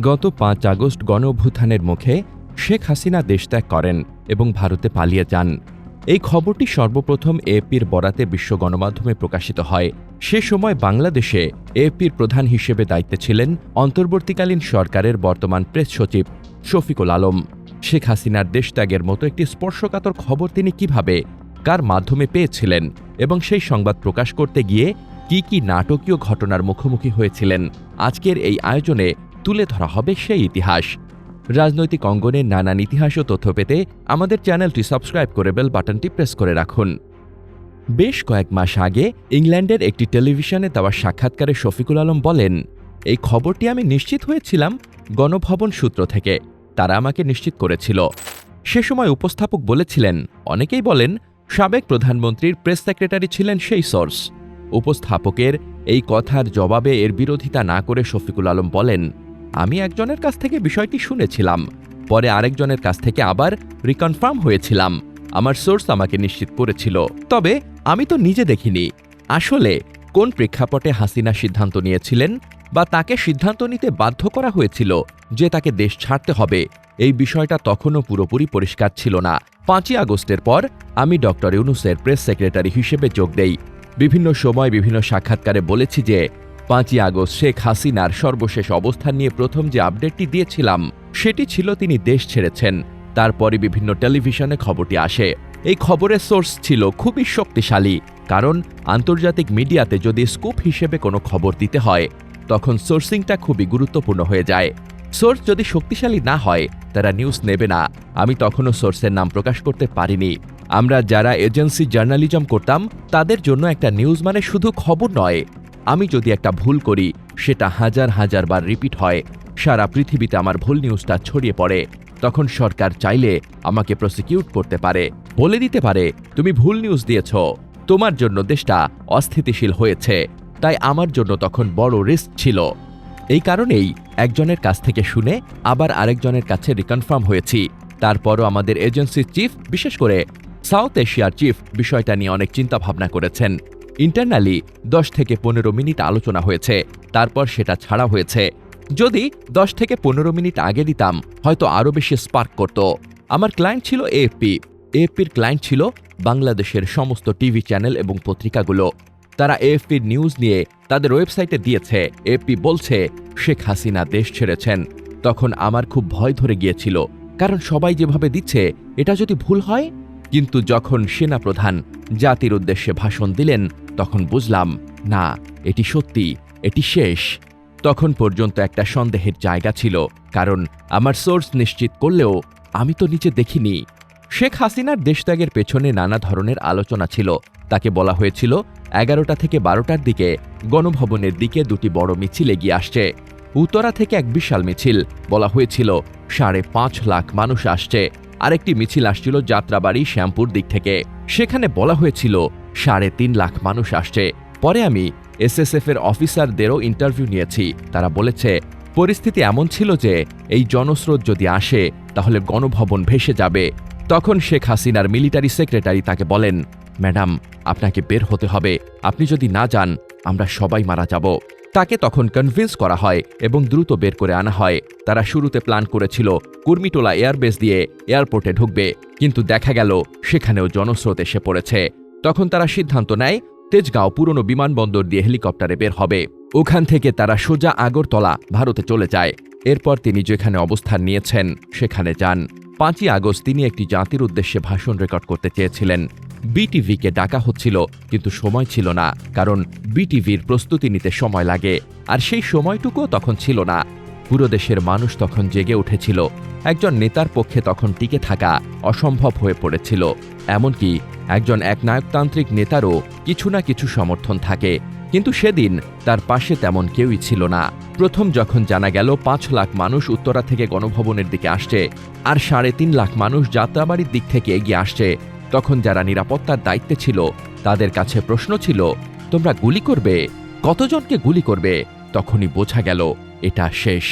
গত পাঁচ আগস্ট গণঅভ্যুত্থানের মুখে শেখ হাসিনা দেশত্যাগ করেন এবং ভারতে পালিয়ে যান। এই খবরটি সর্বপ্রথম এপির বরাতে বিশ্ব গণমাধ্যমে প্রকাশিত হয়। সে সময় বাংলাদেশে এপির প্রধান হিসেবে দায়িত্বে ছিলেন অন্তর্বর্তীকালীন সরকারের বর্তমান প্রেস সচিব শফিকুল আলম। শেখ হাসিনার দেশত্যাগের মতো একটি স্পর্শকাতর খবর তিনি কীভাবে, কার মাধ্যমে পেয়েছিলেন এবং সেই সংবাদ প্রকাশ করতে গিয়ে কি কি নাটকীয় ঘটনার মুখোমুখি হয়েছিলেন, আজকের এই আয়োজনে তুলে ধরা হবে সেই ইতিহাস। রাজনৈতিক অঙ্গনের নানান ইতিহাস ও তথ্য পেতে আমাদের চ্যানেলটি সাবস্ক্রাইব করে বেল বাটনটি প্রেস করে রাখুন। বেশ কয়েক মাস আগে ইংল্যান্ডের একটি টেলিভিশনে দেওয়া সাক্ষাৎকারে শফিকুল আলম বলেন, এই খবরটি আমি নিশ্চিত হয়েছিলাম গণভবন সূত্র থেকে। তারা আমাকে নিশ্চিত করেছিল। সে সময় উপস্থাপক বলেছিলেন, অনেকেই বলেন সাবেক প্রধানমন্ত্রীর প্রেস সেক্রেটারি ছিলেন সেই সোর্স। উপস্থাপকের এই কথার জবাবে এর বিরোধিতা না করে শফিকুল আলম বলেন আমি একজনের কাছ থেকে বিষয়টি শুনেছিলাম। পরে আরেকজনের কাছ থেকে আবার রিকনফার্ম হয়েছিলাম। আমার সোর্স আমাকে নিশ্চিত করেছিল। তবে আমি তো নিজে দেখিনি। আসলে কোন প্রেক্ষাপটে হাসিনা সিদ্ধান্ত নিয়েছিলেন বা তাকে সিদ্ধান্ত নিতে বাধ্য করা হয়েছিল যে তাকে দেশ ছাড়তে হবে, এই বিষয়টা তখনও পুরোপুরি পরিষ্কার ছিল না। পাঁচই আগস্টের পর আমি ডক্টর ইউনুসের প্রেস সেক্রেটারি হিসেবে যোগ দেই। বিভিন্ন সময় বিভিন্ন সাক্ষাৎকারে বলেছি যে পাঁচই আগস্ট শেখ হাসিনার সর্বশেষ অবস্থান নিয়ে প্রথম যে আপডেটটি দিয়েছিলাম, সেটি ছিল তিনি দেশ ছেড়েছেন। তারপরে বিভিন্ন টেলিভিশনে খবরটি আসে। এই খবরের সোর্স ছিল খুবই শক্তিশালী, কারণ আন্তর্জাতিক মিডিয়াতে যদি স্কুপ হিসেবে কোনো খবর দিতে হয়, তখন সোর্সিংটা খুবই গুরুত্বপূর্ণ হয়ে যায়। সোর্স যদি শক্তিশালী না হয়, তারা নিউজ নেবে না। আমি তখনও সোর্সের নাম প্রকাশ করতে পারিনি। আমরা যারা এজেন্সি জার্নালিজম করতাম, তাদের জন্য একটা নিউজ মানে শুধু খবর নয় আমি যদি একটা ভুল করি, সেটা হাজার হাজার বার রিপিট হয়, সারা পৃথিবীতে আমার ভুল নিউজটা ছড়িয়ে পড়ে, তখন সরকার চাইলে আমাকে প্রসিকিউট করতে পারে। বলে দিতে পারে, তুমি ভুল নিউজ দিয়েছ, তোমার জন্য দেশটা অস্থিতিশীল হয়েছে, তাই আমার জন্য তখন বড় রিস্ক ছিল। এই কারণেই একজনের কাছ থেকে শুনে আবার আরেকজনের কাছে রিকনফার্ম হয়েছি। তারপরও আমাদের এজেন্সির চিফ বিশেষ করে সাউথ এশিয়ার চিফ বিষয়টা নিয়ে অনেক চিন্তা ভাবনা করেছেন। ইন্টারনালি দশ থেকে পনেরো মিনিট আলোচনা হয়েছে, তারপর সেটা ছাড়া হয়েছে। যদি দশ থেকে পনেরো মিনিট আগে দিতাম, হয়তো আরও বেশি স্পার্ক করত। আমার ক্লায়েন্ট ছিল এএফপি এএফপির ক্লায়েন্ট ছিল বাংলাদেশের সমস্ত টিভি চ্যানেল এবং পত্রিকাগুলো। তারা এএফপির নিউজ নিয়ে তাদের ওয়েবসাইটে দিয়েছে এএফপি বলছে, শেখ হাসিনা দেশ ছেড়েছেন। তখন আমার খুব ভয় ধরে গিয়েছিল, কারণ সবাই যেভাবে দিচ্ছে, এটা যদি ভুল হয়? কিন্তু যখন সেনাপ্রধান জাতির উদ্দেশ্যে ভাষণ দিলেন তখন বুঝলাম, না, এটি সত্যি, এটি শেষ। তখন পর্যন্ত একটা সন্দেহের জায়গা ছিল, কারণ আমার সোর্স নিশ্চিত করলেও আমি তো নিচে দেখিনি। শেখ হাসিনার দেশত্যাগের পেছনে নানা ধরনের আলোচনা ছিল। তাকে বলা হয়েছিল, এগারোটা থেকে বারোটার দিকে গণভবনের দিকে দুটি বড় মিছিল এগিয়ে আসছে। উত্তরা থেকে এক বিশাল মিছিল, বলা হয়েছিল, সাড়ে পাঁচ লাখ মানুষ আসছে। আরেকটি মিছিল আসছিল যাত্রাবাড়ি শ্যামপুর দিক থেকে। সেখানে বলা হয়েছিল সাড়ে তিন লাখ মানুষ আসছে। পরে আমি এসএসএফ এর অফিসারদেরও ইন্টারভিউ নিয়েছি। তারা বলেছে, পরিস্থিতি এমন ছিল যে এই জনস্রোত যদি আসে, তাহলে গণভবন ভেসে যাবে। তখন শেখ হাসিনার মিলিটারি সেক্রেটারি তাকে বলেন, ম্যাডাম, আপনাকে বের হতে হবে। আপনি যদি না যান, আমরা সবাই মারা যাব। তাকে তখন কনভিন্স করা হয় এবং দ্রুত বের করে আনা হয়। তারা শুরুতে প্ল্যান করেছিল, কুর্মিটোলা এয়ারবেস দিয়ে এয়ারপোর্টে ঢুকবে। কিন্তু দেখা গেল, সেখানেও জনস্রোত এসে পড়েছে। তখন তারা সিদ্ধান্ত নেয়, তেজগাঁও পুরনো বিমানবন্দর দিয়ে হেলিকপ্টারে বের হবে। ওখান থেকে তারা সোজা আগরতলা ভারতে চলে যায়। এরপর তিনি যেখানে অবস্থান নিয়েছেন, সেখানে যান। পাঁচই আগস্ট তিনি একটি জাতির উদ্দেশ্যে ভাষণ রেকর্ড করতে চেয়েছিলেন। বিটিভিকে ডাকা হচ্ছিল, কিন্তু সময় ছিল না, কারণ বিটিভির প্রস্তুতি নিতে সময় লাগে, আর সেই সময়টুকুও তখন ছিল না। পুরো দেশের মানুষ তখন জেগে উঠেছিল। একজন নেতার পক্ষে তখন টিকে থাকা অসম্ভব হয়ে পড়েছিল। এমনকি একজন একনায়কতান্ত্রিক নেতারও কিছু না কিছু সমর্থন থাকে। কিন্তু সেদিন তার পাশে তেমন কেউই ছিল না। প্রথম যখন জানা গেল পাঁচ লাখ মানুষ উত্তরা থেকে গণভবনের দিকে আসছে আর সাড়ে তিন লাখ মানুষ যাত্রাবাড়ির দিক থেকে এগিয়ে আসছে, তখন যারা নিরাপত্তার দায়িত্বে ছিল তাদের কাছে প্রশ্ন ছিল, তোমরা গুলি করবে? কতজনকে গুলি করবে? তখনই বোঝা গেল, এটা শেষ।